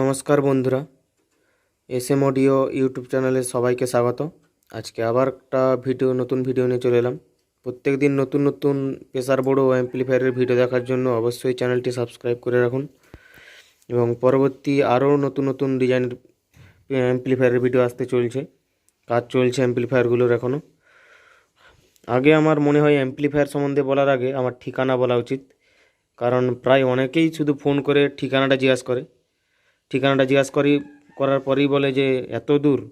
নমস্কার বন্ধুরা S M audio YouTube চ্যানেলে সবাইকে স্বাগত। আজকে আবার একটা ভিডিও, নতুন ভিডিও নিয়ে চলে এলাম। প্রত্যেক দিন নতুন নতুন প্রেসার বোর্ড ও অ্যাম্পলিফায়ারের ভিডিও দেখার জন্য অবশ্যই চ্যানেলটি সাবস্ক্রাইব করে রাখুন এবং পরবর্তী আরও নতুন নতুন ডিজাইনের অ্যাম্পলিফায়ারের ভিডিও আসতে চলছে। কাজ চলছে অ্যাম্পলিফায়ারগুলোর এখনও আগে আমার মনে হয় অ্যাম্পলিফায়ার সম্বন্ধে বলার আগে আমার ঠিকানা বলা উচিত। কারণ প্রায় অনেকেই শুধু ফোন করে ঠিকানাটা জিজ্ঞাসা করে। ঠিকানাটা জিজ্ঞাসা করি, করার পরেই বলে যে, এত দূর?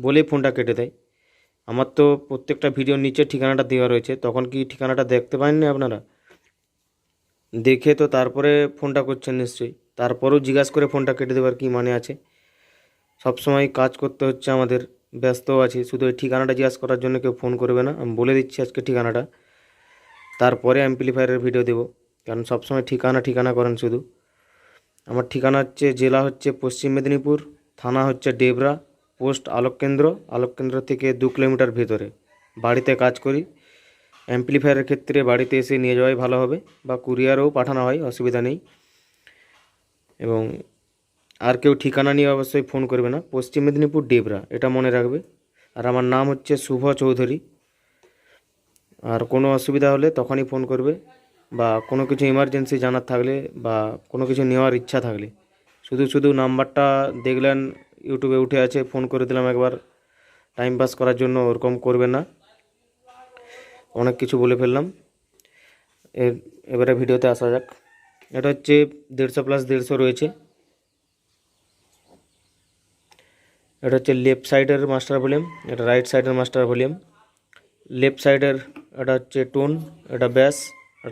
বলেই ফোনটা কেটে দেয়। আমার তো প্রত্যেকটা ভিডিওর নিচে ঠিকানাটা দেওয়া রয়েছে। তখন কি ঠিকানাটা দেখতে পাননি আপনারা? দেখে তো তারপরে ফোনটা করছেন নিশ্চয়ই। তারপরেও জিজ্ঞাসা করে ফোনটা কেটে দেওয়ার কি মানে আছে? সবসময় কাজ করতে হচ্ছে আমাদের। ব্যস্ত আছি। শুধু এই ঠিকানাটা জিজ্ঞাসা করার জন্য কেউ ফোন করবে না। আমি বলে দিচ্ছি আজকে ঠিকানাটা। তারপরে অ্যাম্পলিফায়ারের ভিডিও দেবো। কারণ সবসময় ঠিকানা ঠিকানা করেন শুধু। আমার ঠিকানা হচ্ছে, জেলা হচ্ছে পশ্চিম মেদিনীপুর, থানা হচ্ছে ডেবরা, পোস্ট আলোককেন্দ্র আলোককেন্দ্র থেকে দু কিলোমিটার ভেতরে। বাড়িতে কাজ করি। অ্যাম্পলিফায়ারের ক্ষেত্রে বাড়িতে এসে নিয়ে যাওয়াই ভালো হবে বা কুরিয়ারও পাঠানো হয়, অসুবিধা নেই। এবং আর কেউ ঠিকানা নিয়ে অবশ্যই ফোন করবে না। পশ্চিম মেদিনীপুর, ডেবরা, এটা মনে রাখবে। আর আমার নাম হচ্ছে শুভ চৌধুরী। আর কোনো অসুবিধা হলে তখনই ফোন করবে। বা কোনো কিছু ইমার্জেন্সি জানার থাকলে বা কোনো কিছু নেওয়ার ইচ্ছা থাকলে, শুধু শুধু নাম্বারটা দেখলেন, ইউটিউবে উঠে আছে, ফোন করে দিলাম একবার টাইম পাস করার জন্য ওরকম করবে না। অনেক কিছু বলে ফেললাম। এর, এবারে ভিডিওতে আসা যাক। এটা হচ্ছে দেড়শো প্লাস দেড়শো রয়েছে। এটা হচ্ছে লেফট সাইডের মাস্টার ভলিউম এটা রাইট সাইডের মাস্টার ভলিউম লেফট সাইডের এটা হচ্ছে টোন এটা ব্যাস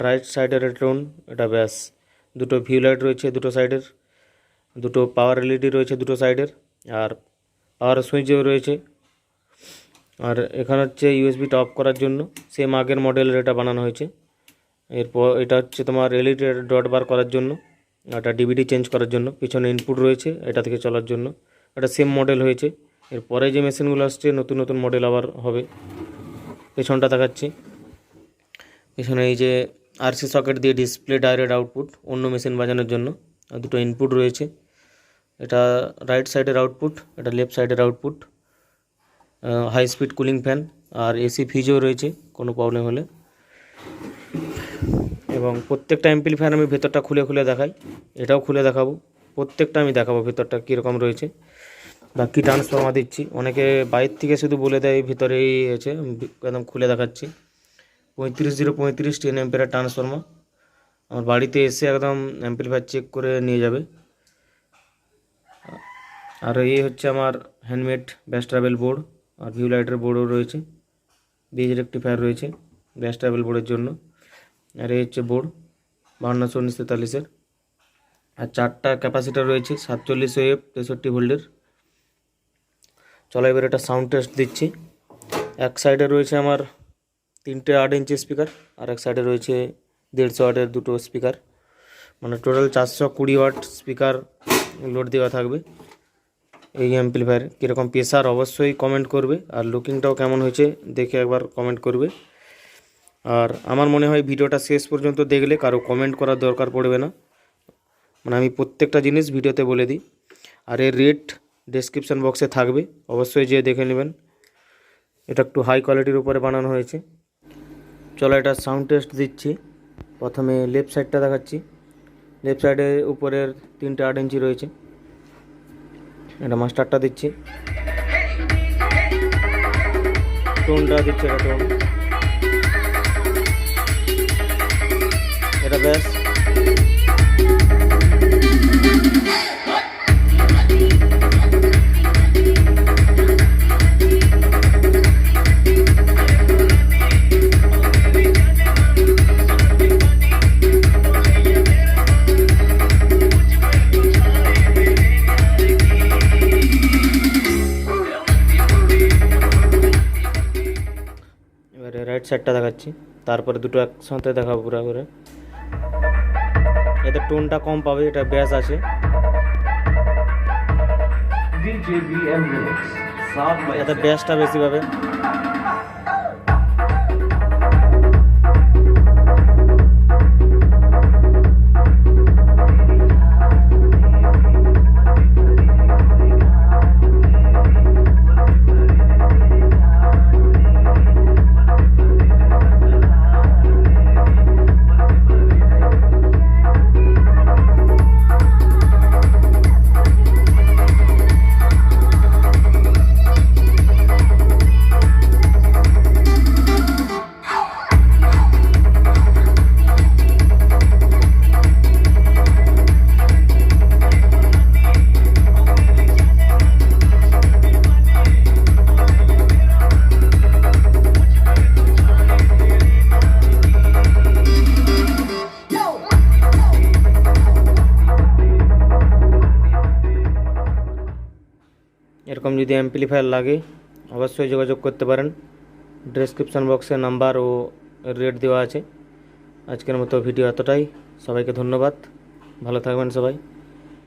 রাইট সাইডের টোন এটা ব্যাস। দুটো ভিউ লাইট রয়েছে দুটো সাইডের দুটো পাওয়ার এলইডি রয়েছে দুটো সাইডের আর পাওয়ার সুইচও রয়েছে। আর এখানে হচ্ছে ইউএসবি অফ করার জন্য সেম আগের মডেলের এটা বানানো হয়েছে। এরপর এটা হচ্ছে তোমার এলইডি ডট বার করার জন্য এটা ডিভিডি চেঞ্জ করার জন্য, পিছনে ইনপুট রয়েছে এটা থেকে চলার জন্য। এটা সেম মডেল হয়েছে। এরপরে যে মেশিনগুলো আসছে, নতুন নতুন মডেল আবার হবে। পেছনটা দেখাচ্ছি। পেছনে এই যে আরসি সকেট দিয়ে ডিসপ্লে ডাইরেক্ট আউটপুট অন্য মেশিন বাজানোর জন্য। আর দুটো ইনপুট রয়েছে। এটা রাইট সাইডের আউটপুট এটা লেফট সাইডের output high speed cooling fan আর এসি ফ্রিজও রয়েছে, কোনো প্রবলেম হলে। এবং প্রত্যেকটা এমপিল ফ্যান আমি ভেতরটা খুলে খুলে দেখাই, এটাও খুলে দেখাবো। প্রত্যেকটা আমি দেখাবো ভেতরটা কীরকম রয়েছে। বা কী ট্রান্সফর্মার দিচ্ছি। অনেকে বাইর থেকে শুধু বলে দেয় ভিতরেই আছে। একদম খুলে দেখাচ্ছি। পঁয়ত্রিশ জিরো পঁয়ত্রিশ টেন এম্পেয়ার ট্রান্সফর্মার আমার বাড়িতে এসে একদম অ্যাম্পলিফায়ার চেক করে নিয়ে যাবে। আর এই হচ্ছে আমার হ্যান্ডমেড ব্যাস ট্রাভেল বোর্ড আর ভিউ লাইটের বোর্ডও রয়েছে। বেজ রেক্টিফায়ার রয়েছে ব্যাস ট্রাভেল বোর্ডের জন্য। আর এই হচ্ছে বোর্ড বাহান্নশো উনিশ তেতাল্লিশের। আর চারটা ক্যাপাসিটার রয়েছে সাতচল্লিশ ওয়েব তেষট্টি ভোল্টের চলো এবার একটা সাউন্ড টেস্ট দিচ্ছি। এক সাইডে রয়েছে আমার তিনটে আট ইঞ্চি স্পিকার আর এক সাইডে রয়েছে দেড়শো ওয়াটের দুটো স্পিকার মানে টোটাল চারশো কুড়ি ওয়াট স্পিকার লোড দেওয়া থাকবে এই অ্যাম্পলিফায়ার কীরকম প্রেসার অবশ্যই কমেন্ট করবে, আর লুকিংটাও কেমন হয়েছে দেখে একবার কমেন্ট করবে। আর আমার মনে হয় ভিডিওটা শেষ পর্যন্ত দেখলে কারও কমেন্ট করার দরকার পড়বে না। মানে আমি প্রত্যেকটা জিনিস ভিডিওতে বলে দিই। আর এর রেট ডেসক্রিপশান বক্সে থাকবে, অবশ্যই যেয়ে দেখে নেবেন। এটা একটু হাই কোয়ালিটির উপরে বানানো হয়েছে। চলো এটা সাউন্ড টেস্ট দিচ্ছি। প্রথমে লেফট সাইডটা দেখাচ্ছি। লেফট সাইডে উপরের তিনটে আট ইঞ্চি রয়েছে। এটা মাস্টারটা দিচ্ছি। টোনটা দিচ্ছে এটা টোন এটা ব্যাস সাইডটা দেখাচ্ছি। তারপরে দুটো একসাথে দেখাবো পুরো করে। এতে টোনটা কম পাবে এটা ব্যাস আছে। এতে ব্যাসটা বেশি পাবে। যদি অ্যাম্পলিফায়ার লাগে, অবশ্যই যোগাযোগ করতে পারেন। ডেসক্রিপশন বক্সে নাম্বার ও রেট দেওয়া আছে। আজকের মতো ভিডিও এতটাই। সবাইকে ধন্যবাদ। ভালো থাকবেন সবাই।